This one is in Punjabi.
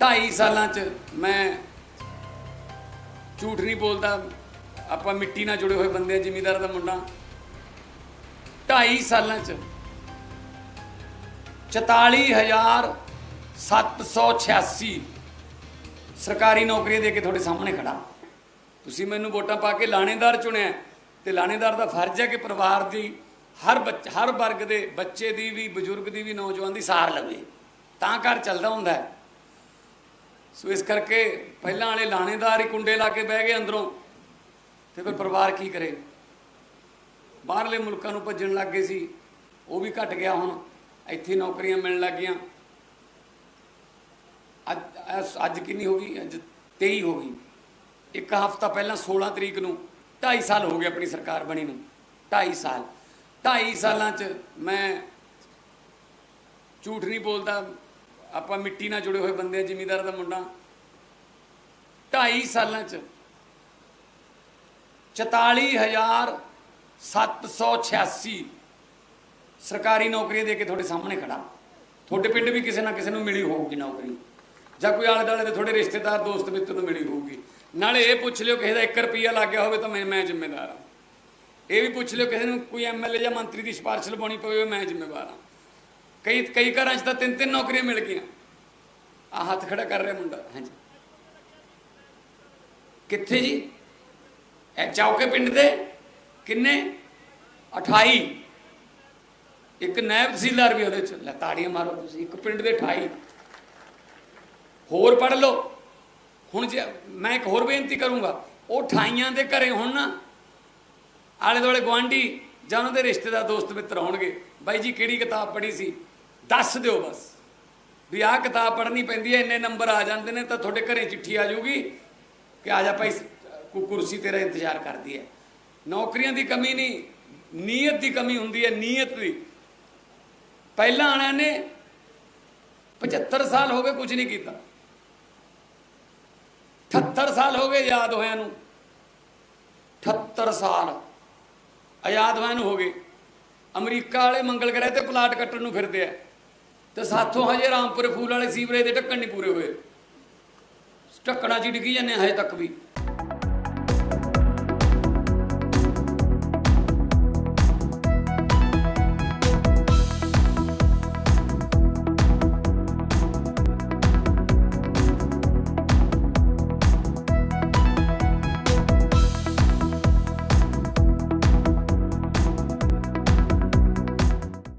2.5 ਸਾਲਾਂ ਚ ਮੈਂ ਝੂਠ ਨਹੀਂ ਬੋਲਦਾ। ਆਪਾਂ ਮਿੱਟੀ ਨਾਲ ਜੁੜੇ ਹੋਏ ਬੰਦੇ ਆ, ਜ਼ਿਮੀਦਾਰ ਦਾ ਮੁੰਡਾ। 2.5 ਸਾਲਾਂ ਚ 44786 ਸਰਕਾਰੀ ਨੌਕਰੀਆਂ ਦੇ ਕੇ ਤੁਹਾਡੇ ਸਾਹਮਣੇ ਖੜਾ। ਤੁਸੀਂ ਮੈਨੂੰ ਵੋਟਾਂ ਪਾ ਕੇ ਲਾਣੇਦਾਰ ਚੁਣਿਆ। ਤੇ ਲਾਣੇਦਾਰ ਦਾ ਫਰਜ਼ ਹੈ ਕਿ ਪਰਿਵਾਰ ਦੀ ਹਰ ਬੱਚ, ਹਰ ਵਰਗ ਦੇ ਬੱਚੇ ਦੀ ਵੀ, ਬਜ਼ੁਰਗ ਦੀ ਵੀ, ਨੌਜਵਾਨ ਦੀ ਸਾਰ ਲਵੇ। ਤਾਂ ਘਰ ਚੱਲਦਾ ਹੁੰਦਾ ਹੈ। ਸੋ ਇਸ ਕਰਕੇ ਪਹਿਲਾਂ ਵਾਲੇ ਲਾਣੇਦਾਰ ਹੀ ਕੁੰਡੇ ਲਾ ਕੇ ਬਹਿ ਗਏ ਅੰਦਰੋਂ ਤੇ ਫਿਰ ਪਰਿਵਾਰ ਕੀ ਕਰੇ? ਬਾਹਰਲੇ ਮੁਲਕਾਂ ਨੂੰ ਭੱਜਣ ਲੱਗ ਗਏ ਸੀ। ਉਹ ਵੀ ਘਟ ਗਿਆ ਹੁਣ। ਇੱਥੇ ਨੌਕਰੀਆਂ ਮਿਲਣ ਲੱਗ ਗਈਆਂ। ਅੱਜ ਅੱਜ- ਕਿੰਨੀ ਹੋ ਗਈ? ਅੱਜ 23 ਹੋ ਗਈ। ਇੱਕ ਹਫ਼ਤਾ ਪਹਿਲਾਂ 16 ਤਰੀਕ ਨੂੰ 2.5 ਸਾਲ ਹੋ ਗਏ ਆਪਣੀ ਸਰਕਾਰ ਬਣੀ ਨੂੰ। 2.5 ਸਾਲ। 2.5 ਸਾਲਾਂ 'ਚ ਮੈਂ ਝੂਠ ਨਹੀਂ ਬੋਲਦਾ। ਆਪਾਂ ਮਿੱਟੀ ਨਾਲ ਜੁੜੇ ਹੋਏ ਬੰਦੇ ਆ, ਜ਼ਿਮੀਦਾਰ ਦਾ ਮੁੰਡਾ। 2.5 ਸਾਲਾਂ 'ਚ 44786 ਸਰਕਾਰੀ ਨੌਕਰੀਆਂ ਦੇ ਕੇ ਤੁਹਾਡੇ ਸਾਹਮਣੇ ਖੜਾ। ਤੁਹਾਡੇ ਪਿੰਡ ਵੀ ਕਿਸੇ ਨਾ ਕਿਸੇ ਨੂੰ ਮਿਲੀ ਹੋਊਗੀ ਨੌਕਰੀ। ਜਾਂ ਕੋਈ ਆਲੇ ਦੁਆਲੇ ਦੇ ਤੁਹਾਡੇ ਰਿਸ਼ਤੇਦਾਰ, ਦੋਸਤ, ਮਿੱਤਰ ਨੂੰ ਮਿਲੀ ਹੋਊਗੀ। ਨਾਲੇ ਇਹ ਪੁੱਛ ਲਿਓ ਕਿਸੇ ਦਾ 1 ਰੁਪਿਆ ਲੱਗ ਗਿਆ ਹੋਵੇ ਤਾਂ ਮੈਂ ਮੈਂ ਜ਼ਿੰਮੇਵਾਰ ਹਾਂ। ਇਹ ਵੀ ਪੁੱਛ ਲਿਓ ਕਿਸੇ ਨੂੰ ਕੋਈ ਐਮਐਲਏ ਜਾਂ ਮੰਤਰੀ ਦੀ ਸਿਫਾਰਿਸ਼ ਲਵਾਉਣੀ ਪਵੇ, ਮੈਂ ਜ਼ਿੰਮੇਵਾਰ ਹਾਂ। ਕਈ ਕਈ ਘਰਾਂ 'ਚ ਤਾਂ ਤਿੰਨ ਤਿੰਨ ਨੌਕਰੀਆਂ ਮਿਲ ਗਈਆਂ। ਆ ਹੱਥ ਖੜਾ ਕਰ ਰਿਹਾ ਮੁੰਡਾ। ਹਾਂਜੀ। ਕਿੱਥੇ ਜੀ? ਇਹ ਚੌਕੇ ਪਿੰਡ ਦੇ ਕਿੰਨੇ? 28 ਇੱਕ ਨਾਇਬ ਤਹਿਸੀਲਦਾਰ ਵੀ ਉਹਦੇ ਚ। ਲੈ ਤਾੜੀਆਂ ਮਾਰੋ ਤੁਸੀਂ, ਇੱਕ ਪਿੰਡ ਦੇ 28 ਹੋਰ ਪੜ ਲਓ। ਹੁਣ ਜੇ ਮੈਂ ਇੱਕ ਹੋਰ ਬੇਨਤੀ ਕਰੂੰਗਾ, ਉਹ 28 ਦੇ ਘਰੇ ਹੁਣ ਨਾ ਆਲੇ ਦੁਆਲੇ ਗਵਾਂਢੀ ਜਾਂ ਉਹਨਾਂ ਦੇ ਰਿਸ਼ਤੇਦਾਰ, ਦੋਸਤ, ਮਿੱਤਰ ਹੋਣਗੇ। ਬਾਈ ਜੀ, ਕਿਹੜੀ ਕਿਤਾਬ ਪੜ੍ਹੀ ਸੀ? ਦੱਸ ਦਿਓ ਬਸ। ਵੀ ਆਹ ਕਿਤਾਬ ਪੜ੍ਹਨੀ ਪੈਂਦੀ ਹੈ, ਇੰਨੇ ਨੰਬਰ ਆ ਜਾਂਦੇ ਨੇ, ਤਾਂ ਤੁਹਾਡੇ ਘਰੇ ਚਿੱਠੀ ਆ ਜਾਊਗੀ ਕਿ ਆ ਜਾ ਭਾਈ, ਕੋ, ਕੁਰਸੀ ਤੇਰਾ ਇੰਤਜ਼ਾਰ ਕਰਦੀ ਹੈ। ਨੌਕਰੀਆਂ ਦੀ ਕਮੀ ਨਹੀਂ, ਨੀਅਤ ਦੀ ਕਮੀ ਹੁੰਦੀ ਹੈ, ਨੀਅਤ ਦੀ। ਪਹਿਲਾਂ ਵਾਲਿਆਂ ਨੇ 75 ਸਾਲ ਹੋ ਗਏ ਕੁਝ ਨਹੀਂ ਕੀਤਾ। 78 ਸਾਲ ਹੋ ਗਏ ਯਾਦ ਹੋਇਆਂ ਨੂੰ। 78 ਸਾਲ ਆਜ਼ਾਦ ਹੋਇਆ ਨੂੰ ਹੋ ਗਏ। ਅਮਰੀਕਾ ਵਾਲੇ ਮੰਗਲ ਗ੍ਰਹਿ ਤੇ ਪਲਾਟ ਕੱਟਣ ਨੂੰ ਫਿਰਦੇ ਆ। ਤੇ ਸਾਥੋਂ ਹਜੇ ਰਾਮਪੁਰ ਫੂਲ ਵਾਲੇ ਸੀਵਰੇਜ ਦੇ ਢੱਕਣ ਨਹੀਂ ਪੂਰੇ ਹੋਏ। ਢੱਕਣਾ 'ਚ ਡਿੱਗੀ ਜਾਂਦੇ ਆ ਹਜੇ ਤੱਕ ਵੀ।